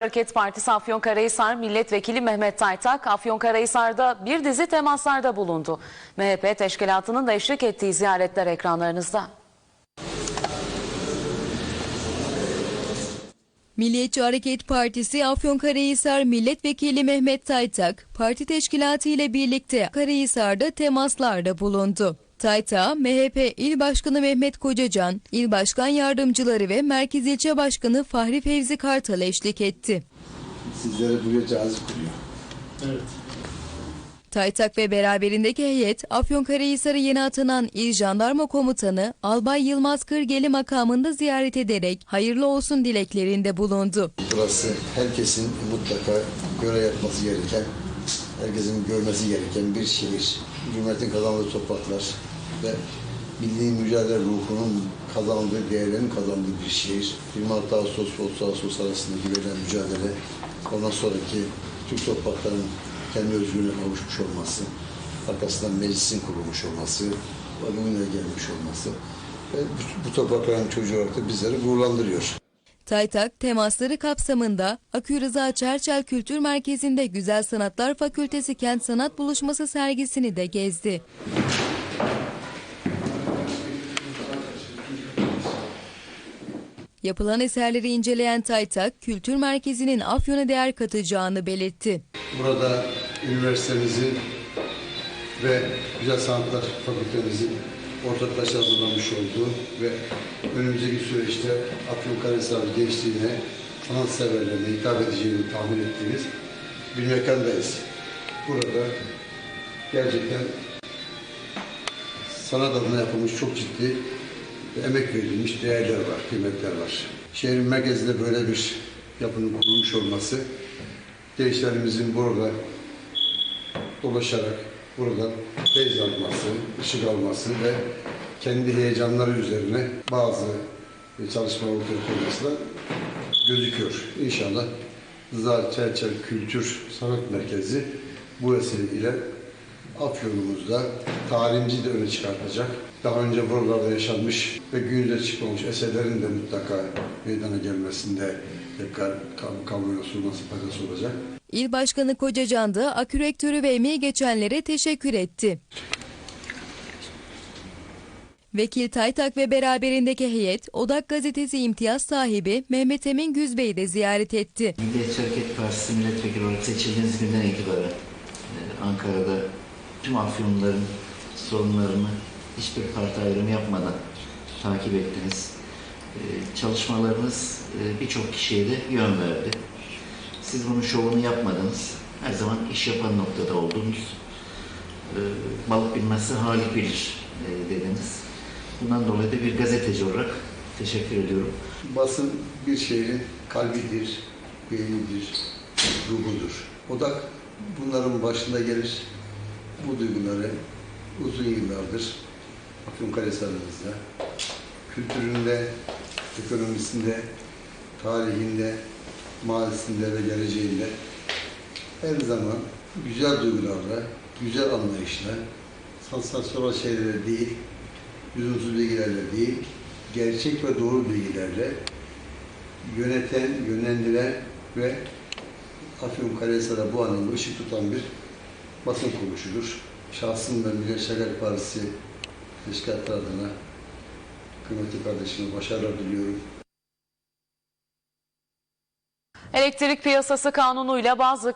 Hareket Partisi Afyonkarahisar Milletvekili Mehmet Taytak, Afyonkarahisar'da bir dizi temaslarda bulundu. MHP teşkilatının da eşlik ettiği ziyaretler ekranlarınızda. Milliyetçi Hareket Partisi Afyonkarahisar Milletvekili Mehmet Taytak, parti teşkilatı ile birlikte Karahisar'da temaslarda bulundu. Tayta, MHP İl Başkanı Mehmet Kocacan, İl Başkan Yardımcıları ve Merkez İlçe Başkanı Fahri Fevzi Kartal eşlik etti. Sizleri buraya cazip kılıyor. Taytak ve beraberindeki heyet Afyonkarahisar'a yeni atanan İl Jandarma Komutanı Albay Yılmaz Kırgeli makamında ziyaret ederek hayırlı olsun dileklerinde bulundu. Burası herkesin mutlaka görev yapması gereken, herkesin görmesi gereken bir şehir. Cumhuriyetin kazandığı topraklar ve milli mücadele ruhunun kazandığı, değerlerin kazandığı bir şehir. 26 Ağustos ve 30 Ağustos arasındaki verilen mücadele, ondan sonraki Türk topraklarının kendi özgürlüğüne kavuşmuş olması, arkasından meclisin kurulmuş olması, bugüne gelmiş olması ve bu, bu toprakların çocuğu olarak da bizleri gururlandırıyor. Taytak temasları kapsamında Akü Rıza Çerçel Kültür Merkezi'nde Güzel Sanatlar Fakültesi Kent Sanat Buluşması sergisini de gezdi. Yapılan eserleri inceleyen Taytak, kültür merkezinin Afyon'a değer katacağını belirtti. Burada üniversitemizin ve Güzel Sanatlar Fakültemizin ortaklaşa hazırlamış olduğu ve önümüzdeki süreçte Afyonkarahisar gençliğine, sanatseverlerine hitap edeceğini tahmin ettiğimiz bir mekandayız. Burada gerçekten sanat adına yapılmış çok ciddi emek verilmiş değerler var, kıymetler var. Şehrin merkezinde böyle bir yapının kurulmuş olması gençlerimizin burada dolaşarak buradan feyz alması, ışık alması ve kendi heyecanları üzerine bazı çalışmalar ortaya koyması da gözüküyor. İnşallah Rıza Çerçel Kültür Sanat Merkezi bu vesileyle Afyon'umuzda tarihimizi de öne çıkartacak. Daha önce buralarda yaşanmış ve günümüze çıkmamış eserlerin de mutlaka meydana gelmesinde tekrar kamu, kamuoyuna sunulması faydası olacak. İl Başkanı Kocacan da Akü Rektörü ve emeği geçenlere teşekkür etti. Vekil Taytak ve beraberindeki heyet Odak Gazetesi imtiyaz sahibi Mehmet Emin Güzbey'i de ziyaret etti. Milliyetçi Hareket Partisi milletvekili olarak seçildiğiniz günden itibaren e, Ankara'da tüm Afyonluların sorunlarını hiçbir parti ayrımı yapmadan takip ettiniz. E, Çalışmalarınız e, birçok kişiye de yön verdi. Siz bunun şovunu yapmadınız. Her zaman iş yapan noktada oldunuz. E, Balık bilmezse halik bilir e, dediniz. Bundan dolayı da bir gazeteci olarak teşekkür ediyorum. Basın bir şehrin kalbidir, beynidir, ruhudur. Odak bunların başında gelir. Bu duyguları uzun yıllardır Afyonkarahisar'ımızda kültüründe, ekonomisinde, tarihinde, mazisinde ve geleceğinde her zaman güzel duygularla, güzel anlayışla, sansasyonel şeylerle değil, lüzumsuz bilgilerle değil, gerçek ve doğru bilgilerle yöneten, yönlendiren ve Afyonkarahisar'a bu anlamda ışık tutan bir basın kuruluşudur. Şahsım ve Milliyetçi Hareket Partisi teşkilatlar adına kıymetli kardeşime başarılar diliyorum. Elektrik piyasası kanunuyla bazı